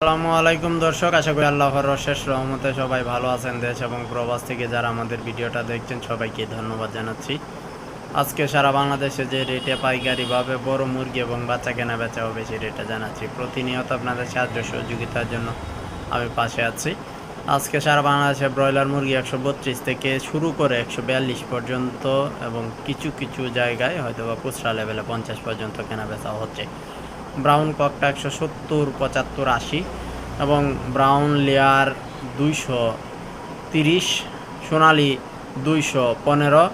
আসসালামু আলাইকুম দর্শক, আশা করি আল্লাহর অশেষ রহমতে সবাই ভালো আছেন দেশ এবং প্রবাস থেকে যারা আমাদের ভিডিওটা দেখছেন, সবাইকে ধন্যবাদ জানাচ্ছি। আজকে সারা বাংলাদেশে যে রেটে পাইকারিভাবে বড় মুরগি এবং বাচ্চা কেনা বেচা হবে সেই রেটটা জানাচ্ছি। প্রতিনিয়ত আপনাদের সাহায্য সহযোগিতার জন্য আমি পাশে আছি। আজকে সারা বাংলাদেশে ব্রয়লার মুরগি একশো বত্রিশ থেকে শুরু করে একশো বিয়াল্লিশ পর্যন্ত এবং কিছু কিছু জায়গায় হয়তো বা খুচরা লেভেলে পঞ্চাশ পর্যন্ত কেনা বেচা হচ্ছে। ব্রাউন ককটা একশো সত্তর, পঁচাত্তর, আশি এবং ব্রাউন লেয়ার দুইশো তিরিশ, সোনালি দুইশো পনেরো,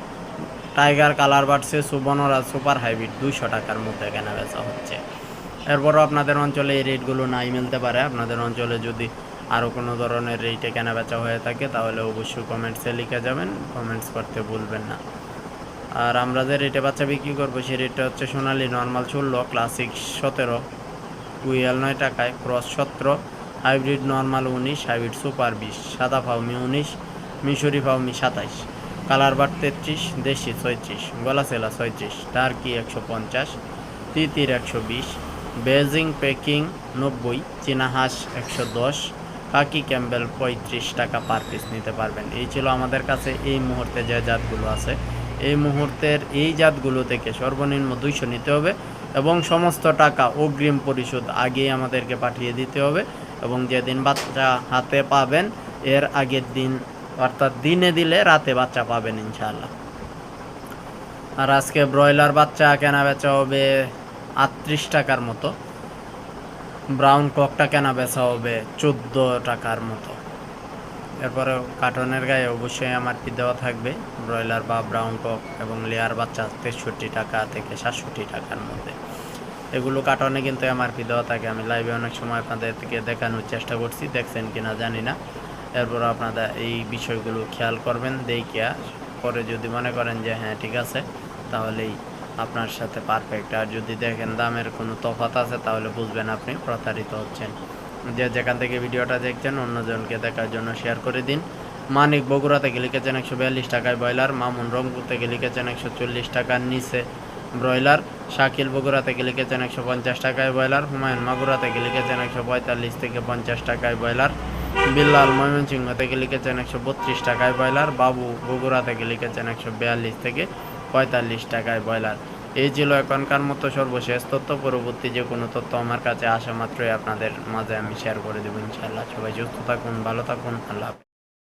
টাইগার কালার বাড়ছে সুবর্ণরা সুপার হাইব্রিড দুইশো টাকার মধ্যে কেনা বেচা হচ্ছে। এরপরও আপনাদের অঞ্চলে এই রেটগুলো নাই মিলতে পারে। আপনাদের অঞ্চলে যদি আরও কোনো ধরনের রেটে কেনা বেচা হয়ে থাকে, তাহলে অবশ্যই কমেন্টসে লিখে যাবেন। কমেন্টস করতে ভুলবেন না। আর আমরা যে রেটে বাচ্চা বিক্রি করব, সেই রেটটা হচ্ছে সোনালি নর্মাল ষোলো ক্লাসিক সতেরো কুইয়াল নয় টাকায় ক্রস সতেরো হাইব্রিড নর্মাল উনিশ হাইব্রিড সুপার বিশ, সাদা ফাউমি উনিশ, মিশরি ফাউমি সাতাইশ কালার বার তেত্রিশ, দেশি ছয়ত্রিশ গলা সেলা ছয়ত্রিশ টার্কি একশো পঞ্চাশ, তিতির একশো বিশ বেজিং পেকিং নব্বই, চীনা হাঁস একশো দশ কাকি ক্যাম্বেল পঁয়ত্রিশ টাকা পার পিস নিতে পারবেন। এই ছিল আমাদের কাছে এই মুহূর্তে যে জাতগুলো আছে। এই মুহূর্তের এই জাতগুলো থেকে সর্বনিম্ন দুইশো নিতে হবে এবং সমস্ত টাকা অগ্রিম পরিশোধ আগেই আমাদেরকে পাঠিয়ে দিতে হবে এবং যেদিন বাচ্চা হাতে পাবেন, এর আগের দিন, অর্থাৎ দিনে দিলে রাতে বাচ্চা পাবেন ইনশাআল্লাহ। আর আজকে ব্রয়লার বাচ্চা কেনা বেচা হবে আটত্রিশ টাকার মতো, ব্রাউন ককটা কেনা বেচা হবে চোদ্দ টাকার মতো। এরপরে কার্টনের গায়ে অবশ্যই আমার পি দেওয়া থাকবে। ব্রয়লার বা ব্রাউন কক এবং লেয়ার বাচ্চা তেষট্টি টাকা থেকে সাতষট্টি টাকার মধ্যে। এগুলো কার্টনে কিন্তু এমআরপি দেওয়া থাকে। আমি লাইভে অনেক সময় আপনাদের থেকে দেখানোর চেষ্টা করছি। দেখছেন কি না জানি না। এরপর আপনারা এই বিষয়গুলো খেয়াল করবেন, দেখিয়া পরে যদি মনে করেন যে হ্যাঁ ঠিক আছে, তাহলেই আপনার সাথে পারফেক্ট আর যদি দেখেন দামের কোনো তফাৎ আছে, তাহলে বুঝবেন আপনি প্রতারিত হচ্ছেন। যে যেখান থেকে ভিডিওটা দেখছেন, অন্যজনকে দেখার জন্য শেয়ার করে দিন। মানিক বগুড়া থেকে লিখেছেন একশো বিয়াল্লিশ টাকায় ব্রয়লার। মামুন রংপুর থেকে লিখেছেন একশো চল্লিশ টাকার নিচে ব্রয়লার। শাকিল বগুড়া থেকে লিখেছেন একশো পঞ্চাশ টাকায় ব্রয়লার। হুমায়ুন মাগুরা থেকে লিখেছেন একশো পঁয়তাল্লিশ থেকে পঞ্চাশ টাকায় ব্রয়লার। বিল্লাল ময়মনসিংহ থেকে লিখেছেন একশো বত্রিশ টাকায় ব্রয়লার। বাবু বগুড়া থেকে লিখেছেন একশো বিয়াল্লিশ থেকে পঁয়তাল্লিশ টাকায় ব্রয়লার। এই ছিল এখনকার মতো সর্বশেষ তথ্য পরবর্তী যে কোনো তথ্য আমার কাছে আসা মাত্রই আপনাদের মাঝে আমি শেয়ার করে দেবো ইনশাআল্লাহ সবাই সুস্থ থাকুন, ভালো থাকুন, আল্লাহ।